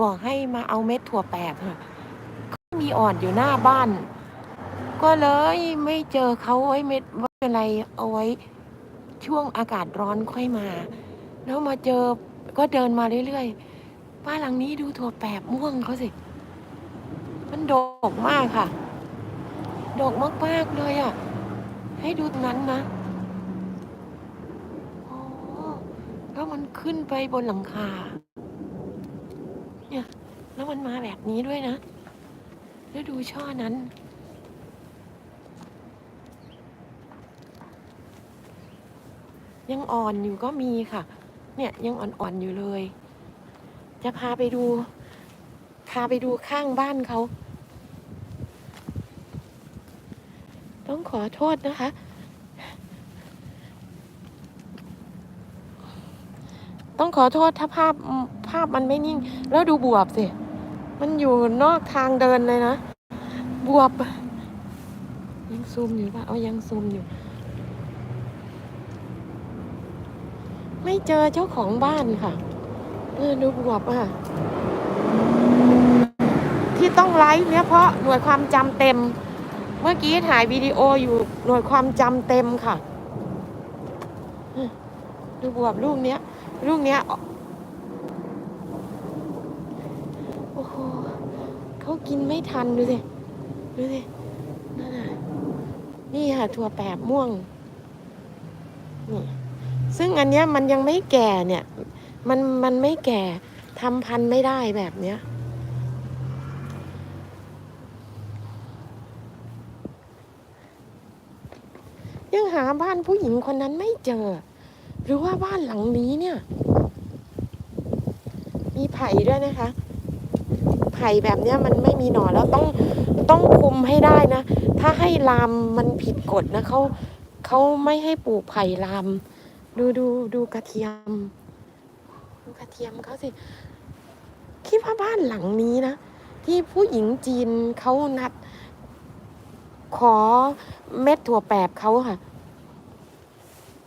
บอกให้มาเอาเม็ดถั่วแปบค่ะมีอ่อนอยู่หน้าบ้าน ก็เลยไม่เจอเขาไว้เม็ดไว้อะไรเอาไว้ช่วงอากาศร้อนค่อยมา แล้วมาเจอก็เดินมาเรื่อยๆบ้านหลังนี้ดูถั่วแปบม่วงเขาสิ มันดกมากค่ะ ดกมากๆเลยอะ ให้ดูตรงนั้นนะโอ้แล้วมันขึ้นไปบนหลังคา เนี่ย แล้วมันมาแบบนี้ด้วยนะ แล้วดูช่อนั้น ยังอ่อนอยู่ก็มีค่ะ เนี่ยยังอ่อนๆอยู่เลย จะพาไปดู พาไปดูข้างบ้านเขา ต้องขอโทษนะคะ ต้องขอโทษถ้าภาพภาพมันไม่นิ่ง แล้วดูบวบสิ มันอยู่นอกทางเดินเลยนะ บวบ ยังซูมอยู่ปะเอายังซูมอยู่ ไม่เจอเจ้าของบ้านค่ะ เออดูบวบอะ ที่ต้องไลฟ์เนี่ยเพราะหน่วยความจำเต็ม เมื่อกี้ถ่ายวิดีโออยู่หน่วยความจำเต็มค่ะ ดูบวบลูกเนี้ย ลูกเนี้ยโอ้โหเขากินไม่ทันดูสิ ดูสิ นั่นน่ะ นี่ค่ะถั่วแปบม่วง นี่ ซึ่งอันเนี้ยมันยังไม่แก่เนี่ย มันมันไม่แก่ทำพันธุ์ไม่ได้แบบเนี้ยยังหาบ้านผู้หญิงคนนั้นไม่เจอ หรือว่าบ้านหลังนี้เนี่ย มีไผ่ด้วยนะคะ ไผ่แบบเนี้ยมันไม่มีหน่อแล้วต้องต้องคุมให้ได้นะ ถ้าให้ลามมันผิดกฎนะเขาเขาไม่ให้ปลูกไผ่ลาม ดูดูดูกระเทียม ดูกระเทียมเขาสิ คิดว่าบ้านหลังนี้นะ ที่ผู้หญิงจีนเขานัด ขอเม็ดถั่วแปบเขาค่ะ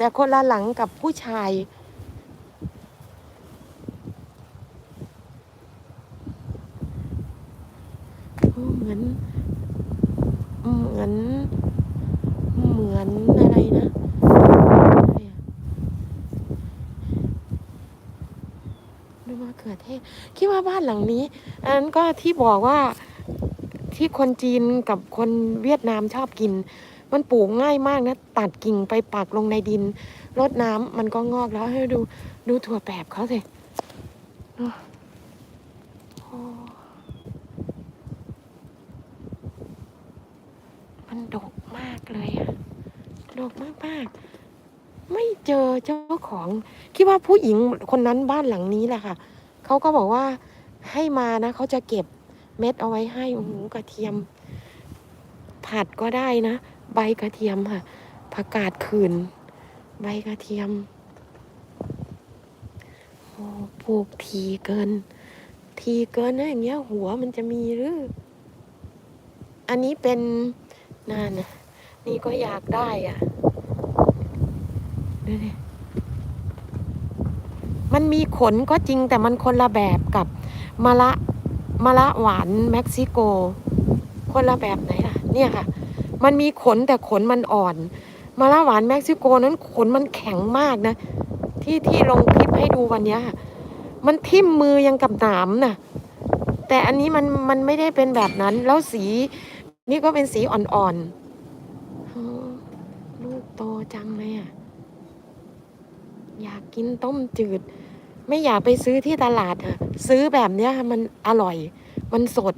แต่คนละหลังกับผู้ชาย เหมือน เหมือน เหมือนอะไรนะดูมะเขือเทศคิดว่าบ้านหลังนี้ อันนั้นก็ที่บอกว่าที่คนจีนกับคนเวียดนามชอบกิน มันปลูกง่ายมากนะ ตัดกิ่งไปปักลงในดินรดน้ำมันก็งอกแล้วให้ดูดูถั่วแปบเขาสิมันดกมากเลยอะดกมากมากไม่เจอเจ้าของ คิดว่าผู้หญิงคนนั้นบ้านหลังนี้แหละค่ะเขาก็บอกว่าให้มานะเขาจะเก็บเม็ดเอาไว้ให้โอ้โหกระเทียม ผัดก็ได้นะ ใบกระเทียมค่ะผักกาดขืน ใบกระเทียมโอ้ปลูกทีเกิน ทีเกินนะอย่างเงี้ย หัวมันจะมีหรือ อันนี้เป็นนั่นนะนี่ก็อยากได้อะดูดิมันมีขนก็จริงแต่มันคนละแบบกับมะละมะละหวานเม็กซิโก คนละแบบไหนล่ะ เนี่ยค่ะ มันมีขนแต่ขนมันอ่อนมะละหวานเม็กซิโกนั้นขนมันแข็งมากนะ ที่ที่ลงคลิปให้ดูวันนี้ค่ะ มันทิ่มมือยังกับหนามน่ะ แต่อันนี้มันมันไม่ได้เป็นแบบนั้น แล้วสีนี่ก็เป็นสีอ่อนๆลูกโตจังเลยอะ อยากกินต้มจืด ไม่อยากไปซื้อที่ตลาดค่ะ ซื้อแบบเนี้ยมันอร่อย มันสด